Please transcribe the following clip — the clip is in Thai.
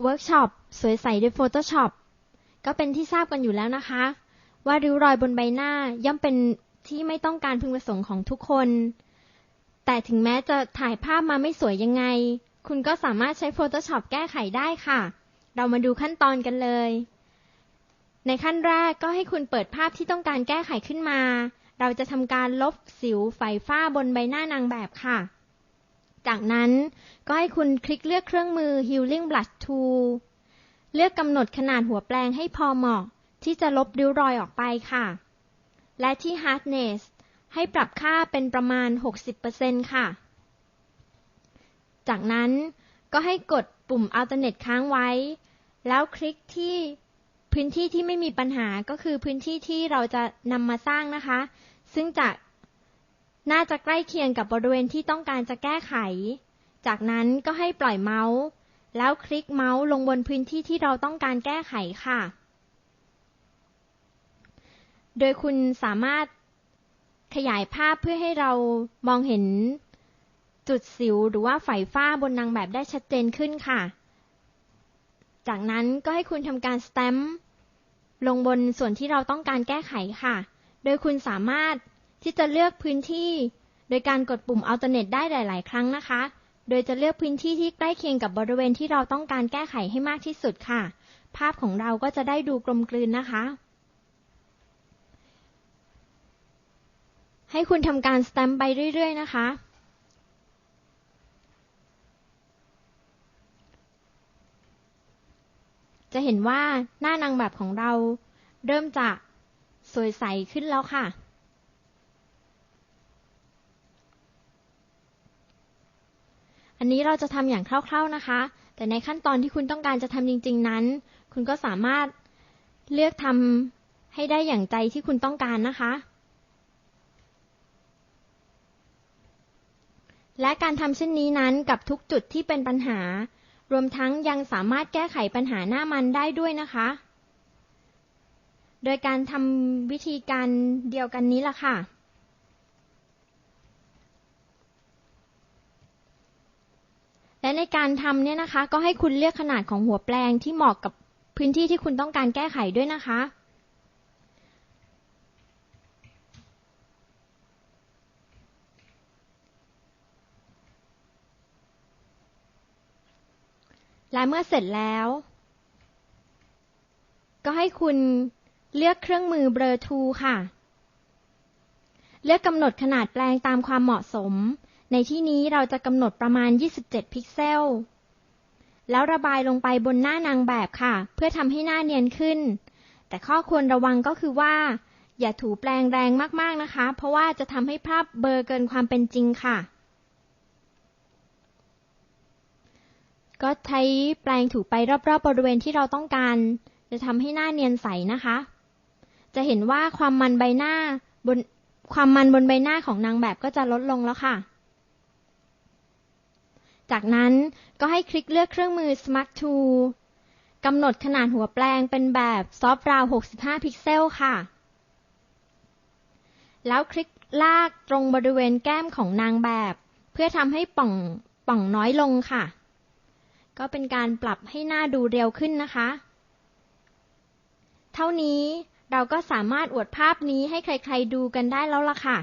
เวิร์กช็อปสวยใสด้วย Photoshop ก็เป็นที่ทราบกันอยู่แล้วนะคะ ว่าริ้วรอยบนใบหน้าย่อมเป็นที่ไม่ต้องการพึงประสงค์ของทุกคน แต่ถึงแม้จะถ่ายภาพมาไม่สวยยังไง คุณก็สามารถใช้ Photoshop แก้ไขได้ค่ะ เรามาดูขั้นตอนกันเลย ในขั้นแรกก็ให้คุณเปิดภาพที่ต้องการแก้ไขขึ้นมา เราจะทำการลบสิวไฝฝ้าบนใบหน้านางแบบค่ะ จากนั้นก็ให้คุณคลิกเลือกเครื่องมือ Healing Blush Tool เลือกกำหนดขนาดหัวแปลงให้พอเหมาะ ที่จะลบริ้วรอยออกไปค่ะ และที่ Hardness ให้ปรับค่าเป็นประมาณ 60%ค่ะ จากนั้นก็ให้กดปุ่ม Alternate ค้างไว้ แล้วคลิกที่พื้นที่ที่ไม่มีปัญหาก็คือพื้นที่ที่เราจะนำมาสร้างนะคะ ซึ่งจะ น่าจะใกล้เคียงกับบริเวณที่ต้องการจะแก้ไข จากนั้นก็ให้ปล่อยเมาส์ แล้วคลิกเมาส์ลงบนพื้นที่ที่เราต้องการแก้ไขค่ะ โดยคุณสามารถขยายภาพเพื่อให้เรามองเห็นจุดสิวหรือว่าไฝฝ้าบนนางแบบได้ชัดเจนขึ้นค่ะ จากนั้นก็ให้คุณทำการสแตมป์ลงบนส่วนที่เราต้องการแก้ไขค่ะ โดยคุณสามารถ ที่จะเลือกพื้นที่ โดยการกดปุ่ม alternate ได้หลาย ๆ ครั้งนะคะ โดยจะเลือกพื้นที่ที่ใกล้เคียงกับบริเวณที่เราต้องการแก้ไขให้มากที่สุดค่ะ ภาพของเราก็จะได้ดูกลมกลืนนะคะ ให้คุณทำการสแตมป์ไปเรื่อย ๆ นะคะจะเห็นว่าหน้านางแบบของเราเริ่มจะสวยใสขึ้นแล้วค่ะ อันนี้เราจะทำอย่างคร่าวๆนะคะ แต่ในขั้นตอนที่คุณต้องการจะทำจริง ๆ นั้น คุณก็สามารถเลือกทำให้ได้อย่างใจที่คุณต้องการนะคะ และการทำเช่นนี้นั้นกับทุกจุดที่เป็นปัญหา รวมทั้งยังสามารถแก้ไขปัญหาหน้ามันได้ด้วยนะคะ โดยการทำวิธีการเดียวกันนี้ล่ะค่ะ และ ในการทำเนี่ยนะคะ ก็ให้คุณเลือกขนาดของหัวแปลงที่เหมาะกับพื้นที่ที่คุณต้องการแก้ไขด้วยนะคะ และเมื่อเสร็จแล้ว ก็ให้คุณเลือกเครื่องมือเบลอทูค่ะ เลือกกำหนดขนาดแปลงตามความเหมาะสม ในที่นี้เราจะกำหนดประมาณ 27 พิกเซล แล้วระบายลงไปบนหน้านางแบบค่ะ เพื่อทำให้หน้าเนียนขึ้น แต่ข้อควรระวังก็คือว่า อย่าถูแปลงแรงมากๆนะคะ เพราะว่าจะทำให้ภาพเบลอเกินความเป็นจริงค่ะ ก็ใช้แปลงถูไปรอบๆบบริเวณที่เราต้องการ จะทำให้หน้าเนียนใสนะคะ จะเห็นว่าความมันใบหน้าบนความมันบนใบหน้าของนางแบบก็จะลดลงแล้วค่ะ จากนั้นก็ให้คลิกเลือกเครื่องมือ Smart Tool กำหนดขนาดหัวแปลงเป็นแบบ Soft Round 65 พิกเซลค่ะ แล้วคลิกลากตรงบริเวณแก้มของนางแบบ เพื่อทำให้ป่องป่องน้อยลงค่ะ ก็เป็นการปรับให้หน้าดูเรียวขึ้นนะคะ เท่านี้เราก็สามารถอวดภาพนี้ให้ใครๆดูกันได้แล้วล่ะค่ะ